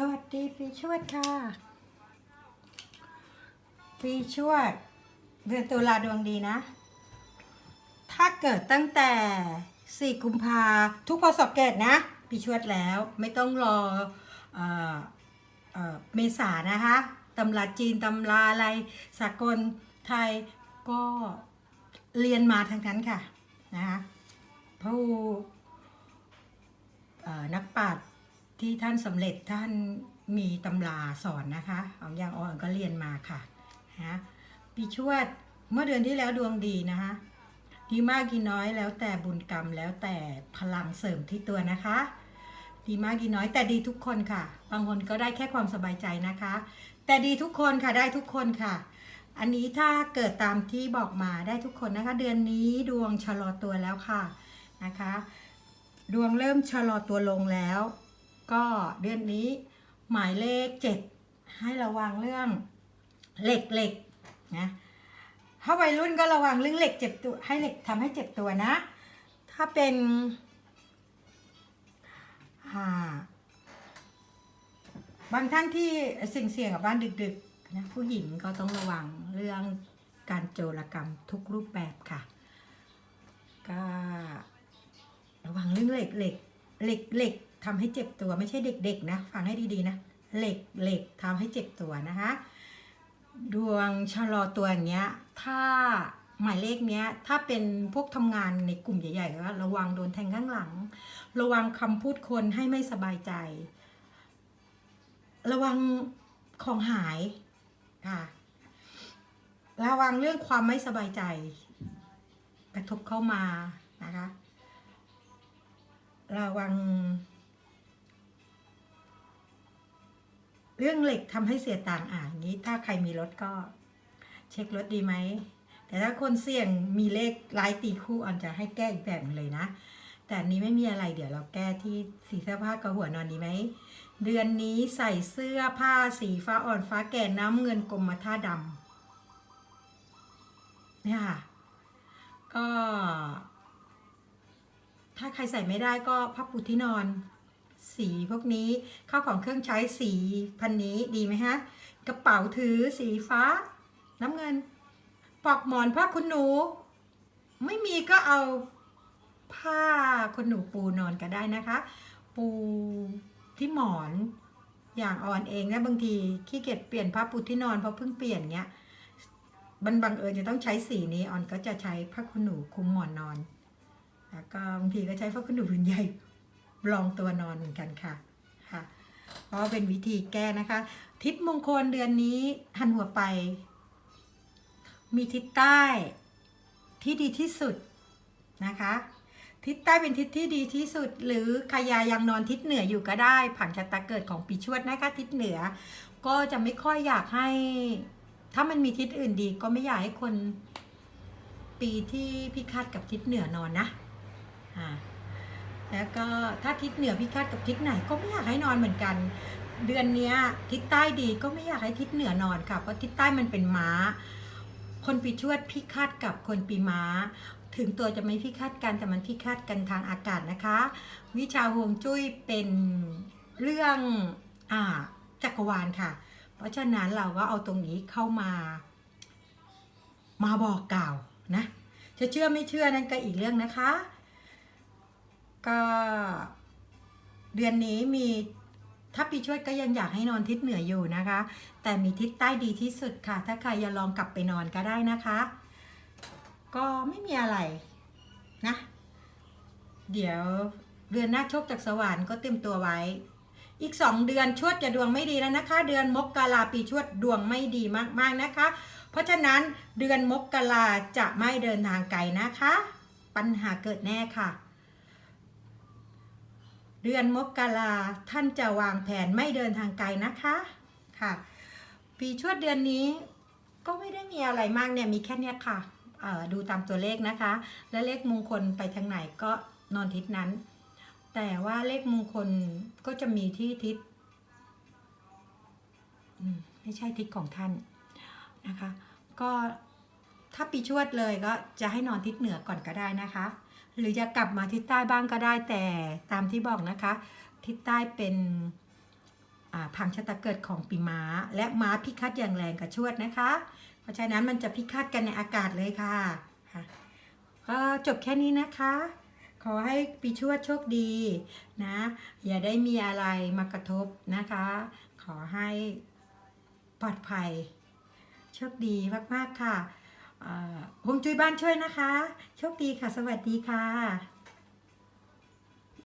สวัสดีปีชวดค่ะ ปีชวด เดือนตุลาดวงดีนะ ถ้าเกิดตั้งแต่ 4 กุมภาทุกพศเกิดนะ ปีชวดแล้วไม่ต้องรอเออเออเมษานะคะตำราจีนตำราอะไรสากลไทยก็เรียนมาทางนั้นค่ะนะคะผู้นักปราชญ์ ที่ท่านสำเร็จท่านมีตำราสอนนะคะของอย่างอ่อนก็เรียนมาค่ะนะปีชวดเมื่อเดือนที่แล้วดวงดีนะคะดีมากดีน้อยแล้วแต่บุญกรรมแล้วแต่พลังเสริมที่ตัวนะคะ ดีมากดีน้อยแต่ดีทุกคนค่ะ บางคนก็ได้แค่ความสบายใจนะคะ แต่ดีทุกคนค่ะได้ทุกคนค่ะ อันนี้ถ้าเกิดตามที่บอกมาได้ทุกคนนะคะ เดือนนี้ดวงชะลอตัวแล้วค่ะนะคะ ดวงเริ่มชะลอตัวลงแล้ว ก็เดือนนี้หมายเลขเจ็ดให้ระวังเรื่องเหล็กเหล็กนะถ้าวัยรุ่นก็ระวังเรื่องเหล็กเจ็บตัวให้เหล็กทำให้เจ็บตัวนะ ถ้าเป็นอ่าบางท่านที่สิ่งเสี่ยงกับบ้านดึกๆนะผู้หญิงก็ต้องระวังเรื่องการโจรกรรมทุกรูปแบบค่ะ ก็ระวังเรื่องเหล็กเหล็กเหล็กเหล็ก ทำให้เจ็บตัวไม่ใช่เด็ก ๆ นะ ฟังให้ดีๆนะ เหล็กเหล็กทำให้เจ็บตัวนะคะ ดวงชะลอตัวอย่างเงี้ย ถ้าหมายเลขเนี้ย ถ้าเป็นพวกทำงานในกลุ่มใหญ่ๆก็ระวังโดนแทงข้างหลัง ระวังคำพูดคนให้ไม่สบายใจ ระวังของหายค่ะระวังเรื่องความไม่สบายใจ กระทบเข้ามานะคะ ระวัง เรื่องเหล็กทำให้เสียต่างค์อะอย่างนี้ถ้าใครมีรถก็ เช็ครถดีไหม แต่ถ้าคนเสี่ยงมีเลขลายตีคู่อันจะให้แก้อีกแบบหนึ่งเลยนะ แต่นี้ไม่มีอะไรเดี๋ยวเราแก้ที่สีเสื้อผ้ากับหัวนอนดีไหม เดือนนี้ใส่เสื้อผ้าสีฟ้าอ่อนฟ้าแก่น้ำเงินกรมท่าดำเนี่ยค่ะ ก็ ถ้าใครใส่ไม่ได้ก็ผ้าปูที่นอน สีพวกนี้เข้าของเครื่องใช้สีพันนี้ดีไหมฮะ กระเป๋าถือสีฟ้า น้ำเงินปลอกหมอนผ้าคุณหนู ไม่มีก็เอาผ้าคุณหนูปูนอนก็ได้นะคะ ปูที่หมอนอย่างอ่อนเองนะบางทีขี้เกียจเปลี่ยนผ้าปูที่นอนเพราะเพิ่งเปลี่ยนเงี้ยบันบังเอิญจะต้องใช้สีนี้ออนก็จะใช้ผ้าคุณหนูคลุมหมอนนอน แล้วก็บางทีก็ใช้ผ้าคุณหนูผืนใหญ่ รองตัวนอนเหมือนกันค่ะค่ะเพราะเป็นวิธีแก้นะคะ ทิศมงคลเดือนนี้หันหัวไป มีทิศใต้ที่ดีที่สุดนะคะ ทิศใต้เป็นทิศที่ดีที่สุด หรือใครยังนอนทิศเหนืออยู่ก็ได้ผังชะตาเกิดของปีชวดนะคะทิศเหนือ ก็จะไม่ค่อยอยากให้ ถ้ามันมีทิศอื่นดีก็ไม่อยากให้คนปีที่พิฆาตกับทิศเหนือนอนนะอ่า แล้วก็ถ้าทิศเหนือพิฆาตกับทิศไหนก็ไม่อยากให้นอนเหมือนกัน เดือนนี้ทิศใต้ดีก็ไม่อยากให้ทิศเหนือนอนค่ะเพราะทิศใต้มันเป็นม้า คนปีชวดพิฆาตกับคนปีม้า ถึงตัวจะไม่พิฆาตกันแต่มันพิฆาตกันทางอากาศนะคะ วิชาฮวงจุ้ยเป็นเรื่องอ่าจักรวาลค่ะ เพราะฉะนั้นเราก็เอาตรงนี้เข้ามา มาบอกกล่าวนะจะเชื่อไม่เชื่อนั่นก็อีกเรื่องนะคะ ก็เดือนนี้มีถ้าปีชวดก็ยังอยากให้นอนทิศเหนืออยู่นะคะ แต่มีทิศใต้ดีที่สุดค่ะ ถ้าใครจะลองกลับไปนอนก็ได้นะคะ ก็ไม่มีอะไรนะ เดี๋ยวเดือนหน้าโชคจากสวรรค์ก็เตรียมตัวไว้ อีกสองเดือนชวดจะดวงไม่ดีแล้วนะคะ เดือนมกราปีชวดดวงไม่ดีมากๆนะคะ เพราะฉะนั้นเดือนมกราจะไม่เดินทางไกลนะคะ ปัญหาเกิดแน่ค่ะ เดือนมกราท่านจะวางแผนไม่เดินทางไกลนะคะค่ะ ปีชวดเดือนนี้ก็ไม่ได้มีอะไรมากเนี่ยมีแค่เนี้ยค่ะดูตามตัวเลขนะคะ และเลขมงคลไปทางไหนก็นอนทิศนั้น แต่ว่าเลขมงคลก็จะมีที่ทิศไม่ใช่ทิศของท่านนะคะ ก็ถ้าปีชวดเลยก็จะให้นอนทิศเหนือก่อนก็ได้นะคะ หรือจะกลับมาทิศใต้บ้างก็ได้แต่ตามที่บอกนะคะ ทิศใต้เป็นพังชะตาเกิดของปีม้า และม้าพิฆาตอย่างแรงกับชวดนะคะ เพราะฉะนั้นมันจะพิฆาตกันในอากาศเลยค่ะก็จบแค่นี้นะคะ ขอให้ปีชวดโชคดีนะ อย่าได้มีอะไรมากระทบนะคะ ขอให้ปลอดภัย โชคดีมาก ๆ ค่ะ ฮวงจุ้ยบ้านช่วยนะคะ โชคดีค่ะ สวัสดีค่ะ